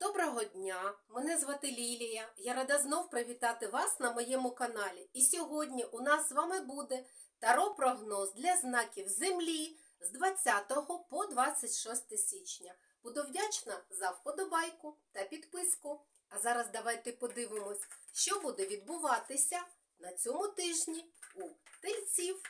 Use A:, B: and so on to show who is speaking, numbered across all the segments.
A: Доброго дня! Мене звати Лілія. Я рада знов привітати вас на моєму каналі. І сьогодні у нас з вами буде таро-прогноз для знаків Землі з 20 по 26 січня. Буду вдячна за вподобайку та підписку. А зараз давайте подивимось, що буде відбуватися на цьому тижні у тельців.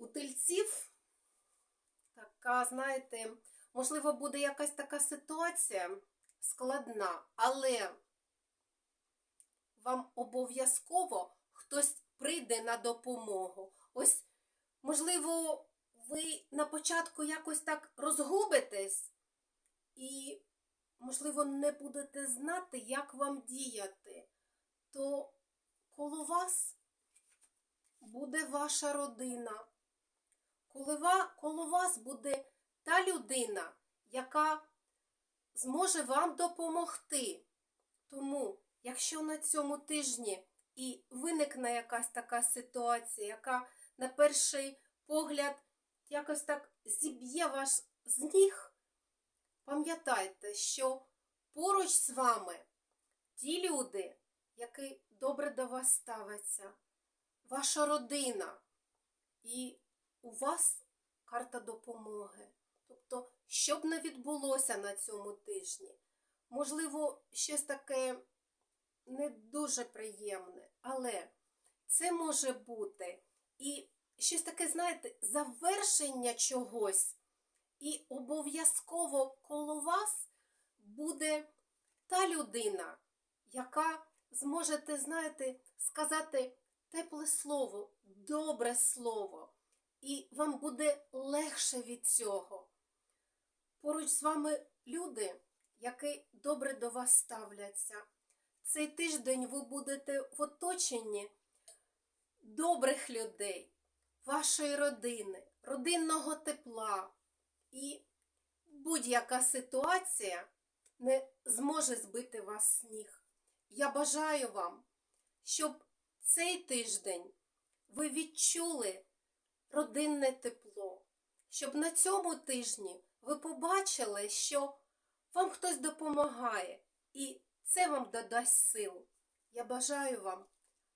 A: У тельців така, знаєте, можливо, буде якась така ситуація складна, але вам обов'язково хтось прийде на допомогу. Ось, можливо, ви на початку якось так розгубитесь і, можливо, не будете знати, як вам діяти, то коло вас буде ваша родина. Коло вас буде та людина, яка зможе вам допомогти. Тому, якщо на цьому тижні і виникне якась така ситуація, яка на перший погляд якось так зіб'є вас з ніг, пам'ятайте, що поруч з вами ті люди, які добре до вас ставляться, ваша родина. І у вас карта допомоги. Тобто, що б не відбулося на цьому тижні, можливо, щось таке не дуже приємне, але це може бути. І щось таке, знаєте, завершення чогось, і обов'язково коло вас буде та людина, яка зможете, знаєте, сказати тепле слово, добре слово і вам буде легше від цього. Поруч з вами люди, які добре до вас ставляться. Цей тиждень ви будете в оточенні добрих людей, вашої родини, родинного тепла. І будь-яка ситуація не зможе збити вас з ніг. Я бажаю вам, щоб цей тиждень ви відчули родинне тепло, щоб на цьому тижні ви побачили, що вам хтось допомагає, і це вам додасть сил. Я бажаю вам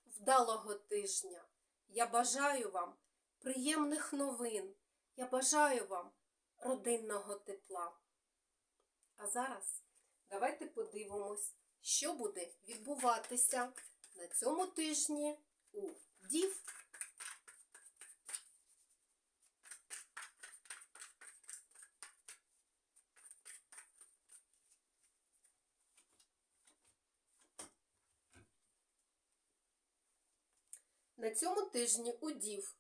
A: вдалого тижня. Я бажаю вам приємних новин. Я бажаю вам родинного тепла. А зараз давайте подивимось, що буде відбуватися на цьому тижні у Дів. На цьому тижні у Дів,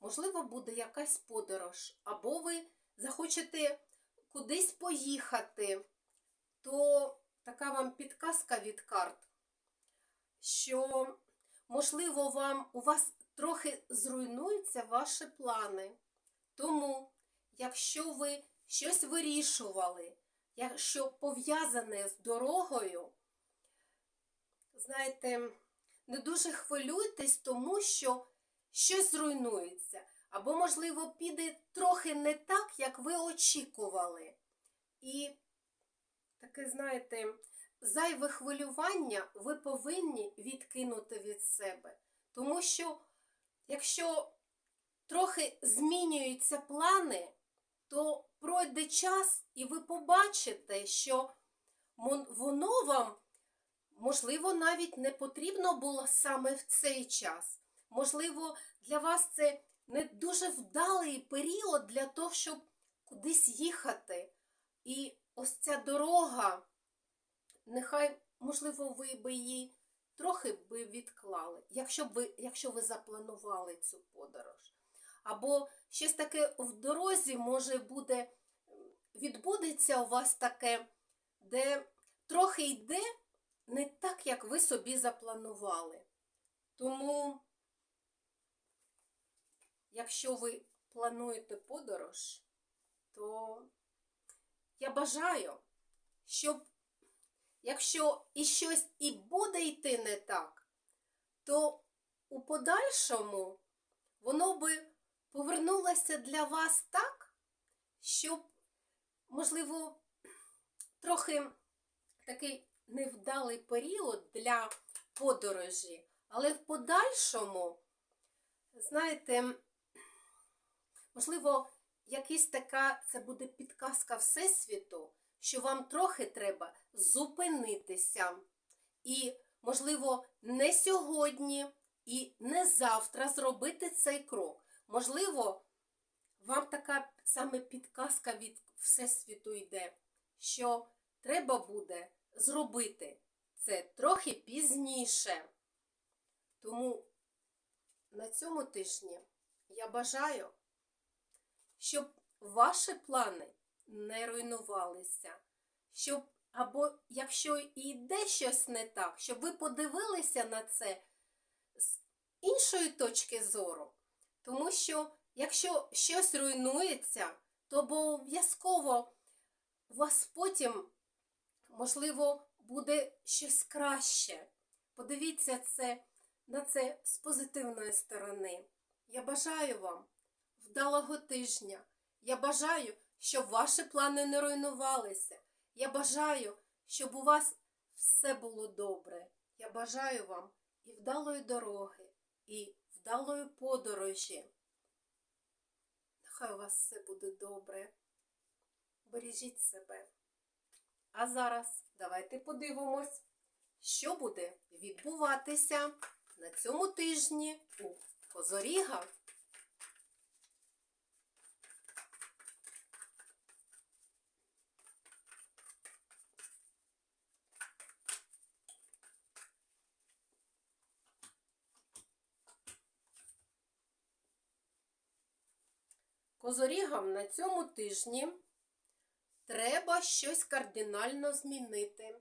A: можливо, буде якась подорож, або ви захочете кудись поїхати, то така вам підказка від карт, що, можливо, вам у вас трохи зруйнуються ваші плани. Тому, якщо ви щось вирішували, якщо пов'язане з дорогою, знаєте, не дуже хвилюйтесь, тому що щось зруйнується. Або, можливо, піде трохи не так, як ви очікували. І таке, знаєте, зайве хвилювання ви повинні відкинути від себе. Тому що, якщо трохи змінюються плани, то пройде час, і ви побачите, що воно вам Можливо, навіть не потрібно було саме в цей час. Можливо, для вас це не дуже вдалий період для того, щоб кудись їхати. І ось ця дорога, нехай, можливо, ви би її трохи би відклали, якщо б ви, якщо ви запланували цю подорож. Або щось таке в дорозі може буде, відбудеться у вас таке, де трохи йде не так, як ви собі запланували. Тому, якщо ви плануєте подорож, то я бажаю, щоб якщо і щось і буде йти не так, то у подальшому воно би повернулося для вас так, щоб, можливо, трохи такий невдалий період для подорожі, але в подальшому, знаєте, можливо, якась така це буде підказка Всесвіту, що вам трохи треба зупинитися. І, можливо, не сьогодні і не завтра зробити цей крок. Можливо, вам така саме підказка від Всесвіту йде, що треба буде зробити це трохи пізніше. Тому на цьому тижні я бажаю, щоб ваші плани не руйнувалися, щоб або якщо і йде щось не так, щоб ви подивилися на це з іншої точки зору. Тому що якщо щось руйнується, то обов'язково вас потім, можливо, буде щось краще. Подивіться це, на це з позитивної сторони. Я бажаю вам вдалого тижня. Я бажаю, щоб ваші плани не руйнувалися. Я бажаю, щоб у вас все було добре. Я бажаю вам і вдалої дороги, і вдалої подорожі. Нехай у вас все буде добре. Бережіть себе. А зараз давайте подивимось, що буде відбуватися на цьому тижні у Козоріга. Козорігам на цьому тижні треба щось кардинально змінити.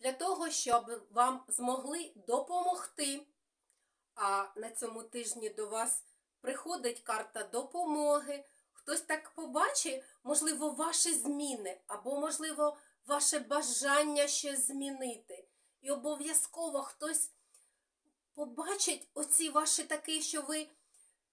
A: Для того, щоб вам змогли допомогти. А на цьому тижні до вас приходить карта допомоги. Хтось так побачить, можливо, ваші зміни, або, можливо, ваше бажання щось змінити. І обов'язково хтось побачить оці ваші такі, що ви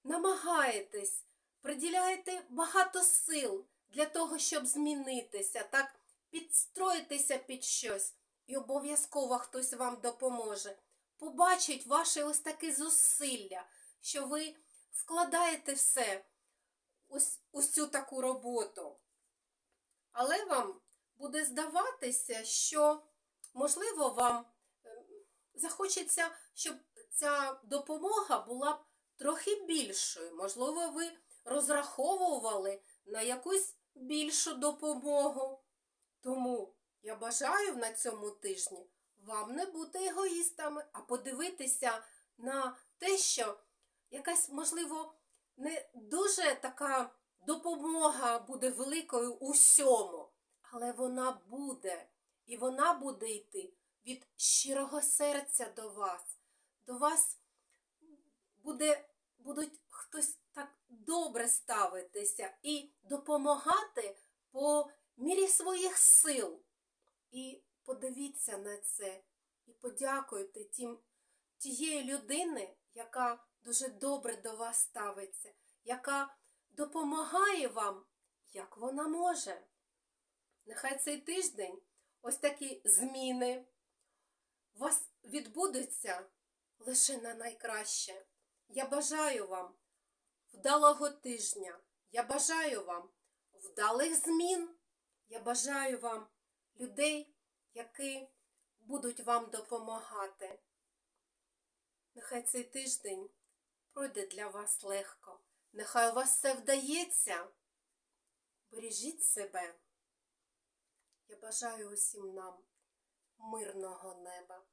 A: намагаєтесь, приділяєте багато сил для того, щоб змінитися, так підстроїтися під щось. І обов'язково хтось вам допоможе. Побачить ваше ось таке зусилля, що ви вкладаєте все ось, ось цю таку роботу. Але вам буде здаватися, що, можливо, вам е, захочеться, щоб ця допомога була б трохи більшою. Можливо, ви розраховували на якусь більшу допомогу. Тому я бажаю на цьому тижні вам не бути егоїстами, а подивитися на те, що якась, можливо, не дуже така допомога буде великою усьому, але вона буде. І вона буде йти від щирого серця до вас. До вас буде, будуть хтось так добре ставитися і допомагати по мірі своїх сил. І подивіться на це і подякуйте тим, тієї людини, яка дуже добре до вас ставиться, яка допомагає вам, як вона може. Нехай цей тиждень ось такі зміни у вас відбудуться лише на найкраще. Я бажаю вам вдалого тижня. Я бажаю вам вдалих змін. Я бажаю вам людей, які будуть вам допомагати. Нехай цей тиждень пройде для вас легко. Нехай у вас все вдається. Бережіть себе. Я бажаю усім нам мирного неба.